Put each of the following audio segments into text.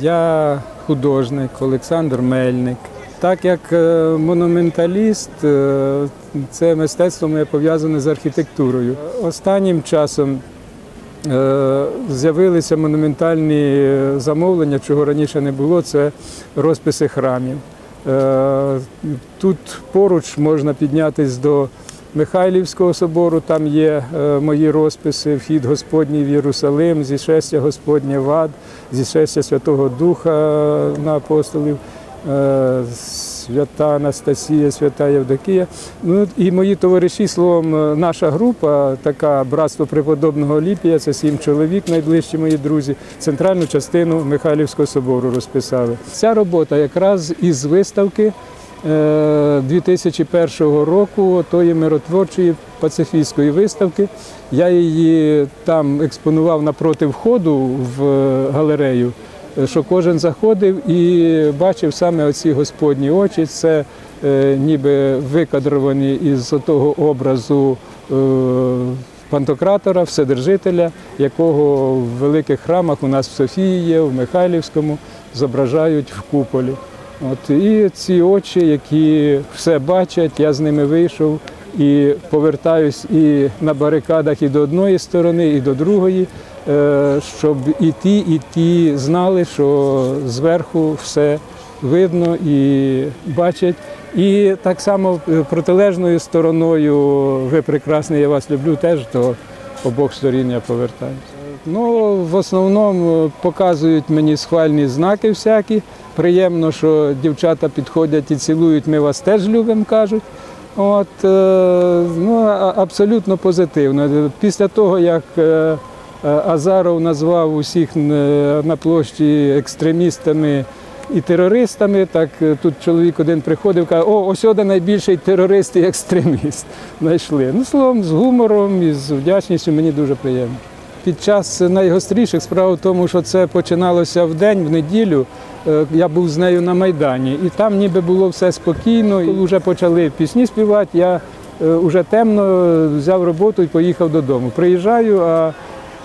Я художник Олександр Мельник. Так як е, монументаліст, е, це мистецтво моє пов'язане з архітектурою. Останнім часом е, з'явилися монументальні замовлення, чого раніше не було, це розписи храмів. Е, Тут поруч можна піднятися до Михайлівського собору, там є е, мої розписи, вхід Господній в Єрусалим, зішестя Господнє в ад, зішестя Святого Духа на апостолів, е, свята Анастасія, свята Євдокія. Ну і мої товариші, словом, е, наша група, така братство преподобного Ліпія, це сім чоловік, найближчі мої друзі, центральну частину Михайлівського собору розписали. Ця робота якраз із виставки. е, 2001 року тої миротворчої пацифістської виставки. Я її там експонував напроти входу в е, галерею, е, що кожен заходив і бачив саме оці господні очі. Це е, ніби викадровані із того образу е, пантократора, вседержителя, якого в великих храмах у нас в Софії є, в Михайлівському зображають в куполі. От і ці очі, які все бачать, я з ними вийшов і повертаюсь і на барикадах і до одної сторони, і до другої, е, щоб і ті, і ті знали, що зверху все видно і бачать. І так само е, протилежною стороною, ви прекрасний, я вас люблю, теж до обох сторін я повертаюся. Ну, в основному показують мені схвальні знаки всякі. Приємно, що дівчата підходять і цілують, ми вас теж любимо, кажуть. От, е, ну, абсолютно позитивно. Після того, як е, е, Азаров назвав усіх е, на площі екстремістами і терористами, так е, тут чоловік один приходив, каже, о, ось один найбільший терорист і екстреміст. Знайшли. Ну, словом, з гумором і з вдячністю мені дуже приємно. Під час найгостріших справа в тому, що це починалося в день, в неділю. Е, Я був з нею на Майдані, і там ніби було все спокійно. І вже почали пісні співати. Я вже темно взяв роботу і поїхав додому. Приїжджаю, а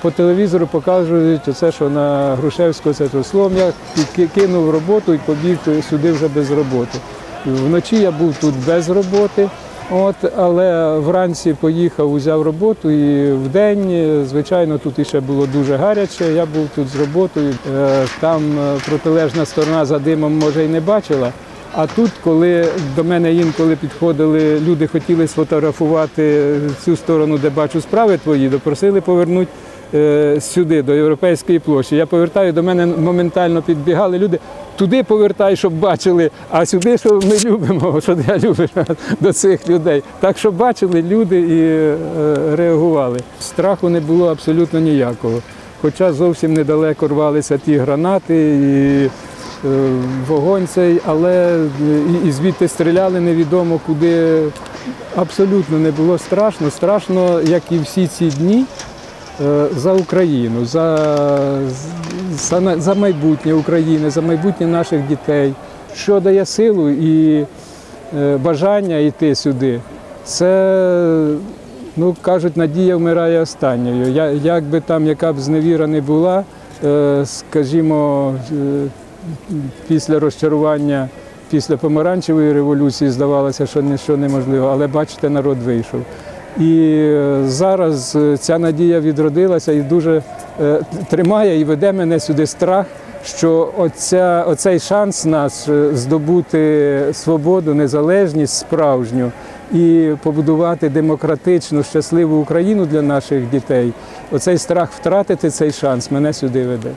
по телевізору показують це, що на Грушевського це то словом. Я ки- кинув роботу і побіг сюди вже без роботи. Вночі я був тут без роботи. От, але вранці поїхав, узяв роботу і вдень, е, звичайно, тут іще було дуже гаряче. Я був тут з роботою. Е, Там е, протилежна сторона за димом може і не бачила. А тут, коли до мене інколи підходили, люди хотіли сфотографувати цю сторону, де бачу справи твої, допросили повернути сюди, до європейської площі. Я повертаю, до мене моментально підбігали люди. Туди повертай, щоб бачили, а сюди, що ми любимо, що я люблю до цих людей. Так, щоб бачили люди і е, реагували. Страху не було абсолютно ніякого. Хоча зовсім недалеко рвалися ті гранати і е, вогонь цей, але і, звідти стріляли невідомо куди. Абсолютно не було страшно. Страшно, як і всі ці дні, е, за Україну, за, за, за майбутнє України, за майбутнє наших дітей. Що дає силу і е, бажання йти сюди. Це, ну кажуть, надія вмирає останньою. Я, як би там, яка б зневіра не була, е, скажімо, е, після розчарування, після помаранчевої революції здавалося, що нічого неможливо, але бачите, народ вийшов. І е, зараз е, ця надія відродилася і дуже е, тримає і веде мене сюди страх, що оця, оцей шанс наш е, здобути свободу, незалежність справжню і побудувати демократичну, щасливу Україну для наших дітей. Оцей страх втратити цей шанс мене сюди веде.